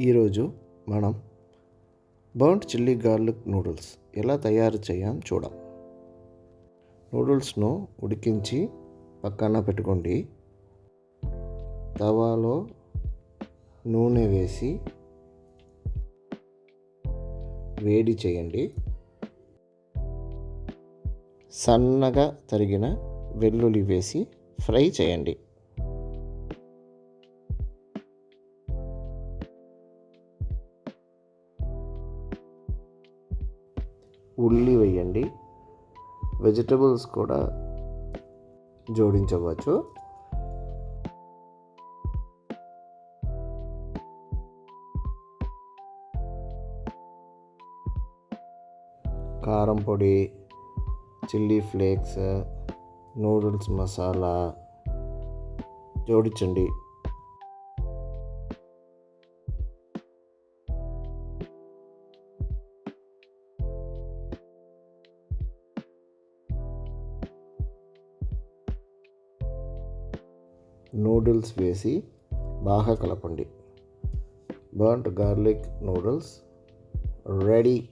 ఈరోజు మనం burnt chilli garlic noodles ఎలా తయారు చేయాలో చూడాం. నూడిల్స్ను ఉడికించి పక్కన పెట్టుకోండి. తవాలో నూనె వేసి వేడి చేయండి. సన్నగా తరిగిన వెల్లుల్లి వేసి ఫ్రై చేయండి. ఉల్లి వేయండి. వెజిటబుల్స్ కూడా జోడించవచ్చు. కారం పొడి చిల్లీ ఫ్లేక్స్ నూడిల్స్ మసాలా జోడించండి. నూడిల్స్ వేసి బాగా కలపండి. Burnt garlic noodles ready.